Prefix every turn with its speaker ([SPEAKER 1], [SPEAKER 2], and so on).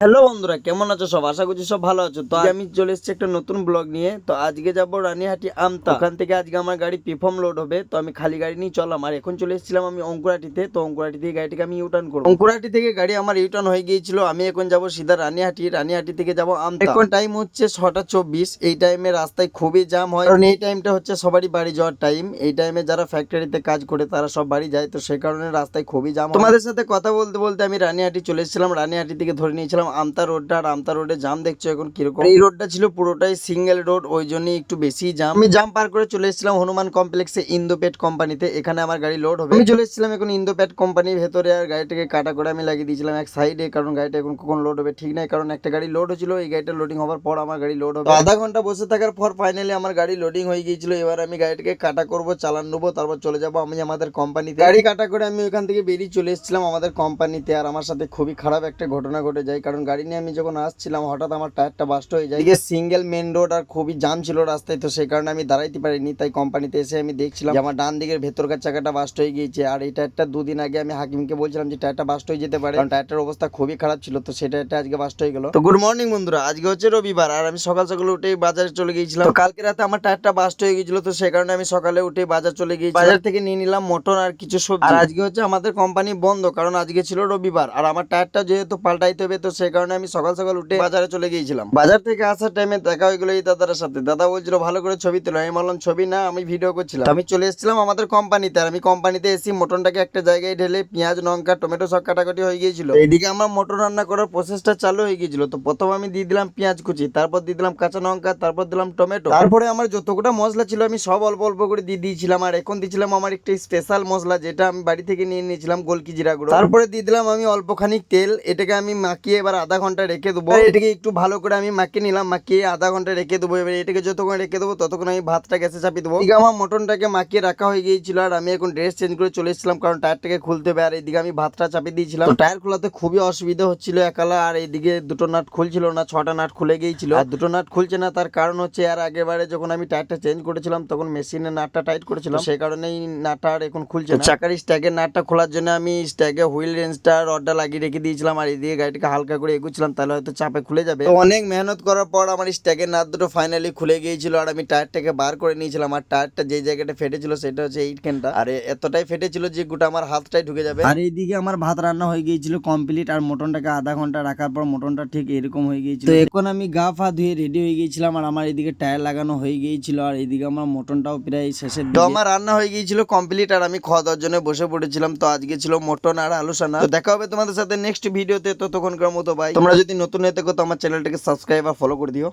[SPEAKER 1] Hello বন্ধুরা, কেমন আছো সব? আশা করছি সব ভালো আছো। তো আমি চলে এসেছি একটা নতুন ব্লগ নিয়ে। তো আজকে যাব রানীহাটি আমতা। ওখান থেকে আজকে আমার গাড়ি পিফর্ম লোড হবে। তো আমি খালি গাড়ি নিয়ে চললাম। আর এখন চলে এসেছিলাম আমি অঙ্কুরাটিতে। তো অঙ্কুরাটি থেকে গাড়িটাকে আমি ইউটার্ন করব। অঙ্কুরাটি থেকে গাড়ি আমার ইউটার্ন হয়ে গিয়েছিল। আমি এখন যাব সিধা রানীহাটি। রানীহাটি থেকে যাব আমতা। এখন টাইম হচ্ছে ছটা চব্বিশ। এই টাইমে রাস্তায় খুবই জাম হয়। কারণ এই টাইমটা হচ্ছে সবারই বাড়ি যাওয়ার টাইম এই টাইমে যারা ফ্যাক্টরিতে কাজ করে, তারা সব বাড়ি যায়। তো সেই কারণে রাস্তায় খুবই জাম তোমাদের সাথে কথা বলতে বলতে আমি রানীহাটি চলে এসেছিলাম। রানীহাটি থেকে ধরে নিয়েছিলাম আমতা রোডটা আর আমতা রোডে জাম দেখছ এখন কীরকম? এই রোডটা ছিল পুরোটাই সিঙ্গেল রোড ওই জন্যই একটু বেশি জাম আমি জাম পার করে চলে এসেছিলাম হনুমান কমপ্লেক্সে ইন্দোপেট কোম্পানিতে এখানে আমার গাড়ি লোড হবে। আমি চলে এসেছিলাম এখন ইন্দোপেট কোম্পানির ভেতরে আর গাড়িটাকে কাটা করে আমি লাগিয়ে দিয়েছিলাম এক সাইডে কারণ গাড়িটা এখন কখন লোড হবে ঠিক নাই। কারণ একটা গাড়ি লোড হয়েছিল এই গাড়িটা লোডিং হওয়ার পর আমার গাড়ি লোড হবে। আধা ঘণ্টা বসে থাকার পর ফাইনালি আমার গাড়ি লোডিং হয়ে গিয়েছিল। এবার আমি গাড়িটাকে কাটা করব চালান নেব তারপর চলে যাব আমি আমাদের কোম্পানিতে গাড়ি কাটা করে আমি ওখান থেকে বেরিয়ে চলে এসেছিলাম আমাদের কোম্পানিতে আর আমার সাথে খুবই খারাপ একটা ঘটনা ঘটে যায় কারণ গাড়ি নিয়ে আমি যখন আসছিলাম, হঠাৎ আমার টায়ারটা বাস্ট হয়ে যায়। সিঙ্গেল মেন রোড আর খুবই জাম ছিল রাস্তায়, তো সেই কারণে আমি দাঁড়াইতে পারিনি। তাই কোম্পানিতে এসে আমি দেখছিলাম আমার ডান দিকের ভেতরকার চাকাটা বাস্ট হয়ে গিয়েছে। আর এই টায়ারটা দুদিন আগে আমি হাকিমকে বলছিলাম যে টায়ারটা বাস্ট হয়ে যেতে পারে। কারণ টায়ারটার অবস্থা খুবই খারাপ ছিল, তো সেই টায়ারটা আজকে বাস্ট হয়ে গেল। তো গুড মর্নিং বন্ধুরা, আজকে হচ্ছে রবিবার। আর আমি সকাল সকালে উঠে বাজারে চলে গিয়েছিলাম। কালকে রাতে আমার টায়ারটা বাস্ট হয়ে গিয়েছিল, তো সেই কারণে আমি সকালে উঠে বাজার চলে গিয়েছি বাজার থেকে নিয়ে নিলাম মটন আর কিছু সবজি। আর আজকে হচ্ছে আমাদের কোম্পানি বন্ধ, কারণ আজকে ছিল রবিবার। আর আমার টায়ারটা যেহেতু পাল্টাইতে হবে, তো সেই কারণে আমি সকাল সকাল উঠে বাজারে চলে গিয়েছিলাম। বাজার থেকে আসার টাইমে দেখা হয়ে গেলো এই দাদার সাথে। দাদা বলছিল, ভালো করে ছবি তোলো। আমি বললাম, ছবি না, আমি ভিডিও করছিলাম। আমি চলে এসেছিলাম আমাদের কোম্পানিতে আর আমি কোম্পানিতে এসে মটনটাকে একটা জায়গায় ঢেলে পেঁয়াজ, লঙ্কা টমেটো সব কাটাকাটি হয়ে গিয়েছিল। এইদিকে আমার মটন রান্না করার প্রসেসটা চালু হয়ে গিয়েছিল। তো প্রথম আমি দিয়ে দিলাম পেঁয়াজ কুচি, তারপর দিয়ে দিলাম কাঁচা লঙ্কা, তারপর দিলাম টমেটো তারপরে আমার যতগুলো মশলা ছিল, আমি সব অল্প অল্প করে দিয়ে দিয়েছিলাম। আর এখন দিয়েছিলাম আমার একটি স্পেশাল মশলা, যেটা আমি বাড়ি থেকে নিয়ে নিয়েছিলাম গোলকি জিরা গুঁড়ো। তারপরে দিয়ে দিলাম আমি অল্প খানিক তেল। এটাকে আমি মাখিয়ে এবার আধা ঘণ্টা রেখে দেবো। এটাকে একটু ভালো করে আমি মাখিয়ে নিলাম মাখিয়ে আধা ঘণ্টা রেখে দেবো। এবার এটাকে যতক্ষণ রেখে দেবো ততক্ষণ আমি ভাতটা গ্যাসে চাপিয়ে দেবো। এদিকে আমার মটনটাকে মাখিয়ে রাখা হয়ে গিয়েছিল আর আমি এখন ড্রেস চেঞ্জ করে চলে এসেছিলাম কারণ টায়ারটাকে খুলতে হবে। আর এদিকে আমি ভাতটা চাপিয়ে দিয়েছিলাম। টায়ার খোলাতে খুবই অসুবিধা হচ্ছিল একালা আর এইদিকে দুটো নাট খুলছিল না ছটা নাট খুলে গিয়েছিল। আর দুটো নাট খুলছে না তার কারণ হচ্ছে আর আগেবারে যখন আমি টায়ারটা চেঞ্জ করেছিলাম তখন মেশিনে নাটটা টাইট করেছিলাম। সেই কারণেই নাটটা আর এখন খুলছে না। চাকার স্ট্যাগের নাটটা খোলার জন্য আমি স্ট্যাগে হুইল রেঞ্জটা রডটা লাগিয়ে রেখে দিয়েছিলাম। আর এদিকে গাড়িটাকে হালকা করে এগুচ্ছিলাম তাহলে হয়তো চাপে খুলে যাবে। অনেক মেহনত করার পর আমার স্ট্যাগের নাট দুটো ফাইনালি খুলে গিয়েছিল আর আমি টায়ারটাকে বার করে নিয়েছিলাম। আর টায়ারটা যে জায়গাটা ফেটেছিল সেটা হচ্ছে এইট ক্যানটা আর এতটাই ফেটেছিল যে গোটা আমার হাতটাই ঢুকে যাবে। আর এইদিকে আমার ভাত রান্না হয়ে গিয়েছিল কমপ্লিট আর মটনটাকে আধা ঘণ্টা রাখার পর মটনটা ঠিক এরকম হয়ে গিয়েছিল। তো এখন আমি গা ফা ধুয়ে রেডি হয়ে গিয়েছিলাম আর আমার এদিকে টায়ার লাগানো হয়ে গিয়েছিল আর এইদিকে আমার মটনটাও প্রায় শেষের তো আমার রান্না হয়ে গিয়েছিল কমপ্লিট আর আমি খাওয়া দাওয়ার জন্য বসে পড়েছিলাম। তো আজকে ছিল মটন আর আলু সানা তো দেখা হবে তোমাদের সাথে নেক্সট ভিডিওতে ততক্ষণকার মতো ভাই। তোমরা যদি নতুন হয়ে থাকো তো আমার চ্যানেলটাকে সাবস্ক্রাইব আর ফলো করে দিও।